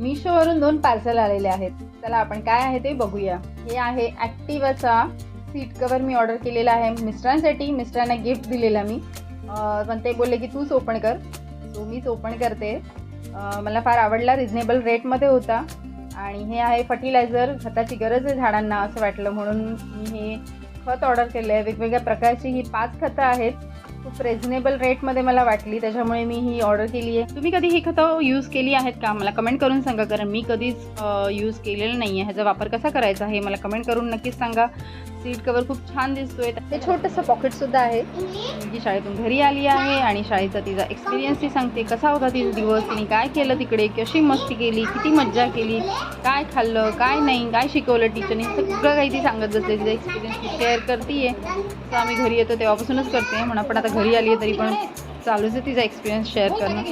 मिशोवरून दोन पार्सल आलेले आहेत. चला आपण काय आहे ते बघूया. हे आहे ॲक्टिवाचा सीट कवर मी ऑर्डर केलेला आहे. मिस्टरांसाठी मिस्टरांना गिफ्ट दिलेला मी. पण ते बोलले की तूच ओपन कर. सो मीच ओपन करते. मला फार आवडला रिझनेबल रेटमध्ये होता. आणि हे आहे फर्टिलायझर खताची गरज आहे झाडांना असं वाटलं. म्हणून मी हे खत ऑर्डर केलं आहे वेगवेगळ्या प्रकारची ही पाच खतं आहेत. खूप रेझनेबल रेटमध्ये मला वाटली. त्याच्यामुळे मी ही ऑर्डर केली आहे. तुम्ही कधी ही खतं यूज केली आहेत का? मला कमेंट करून सांगा. कारण मी कधीच यूज केलेलं नाही आहे ह्याचा वापर कसा करायचा हे मला कमेंट करून नक्कीच सांगा. सीट कवर खूप छान दिसतोय. ते छोटंसं पॉकेटसुद्धा आहे. मुलगी शाळेतून घरी आली आहे आणि शाळेचा तिचा एक्सपिरियन्स ती सांगते कसा होता तिचा दिवस? तिने काय केलं तिकडे? कशी मस्ती केली? किती मज्जा केली? काय खाल्लं? काय नाही? काय शिकवलं टीचरने सगळं काही ती सांगत असते तिचा एक्सपिरियन्स ती शेअर करते तर आम्ही घरी येतो तेव्हापासूनच करते. म्हणून आपण आता घरी आली आहे तरी पण चालूच आहे तिचा एक्सपिरियन्स शेअर करणं.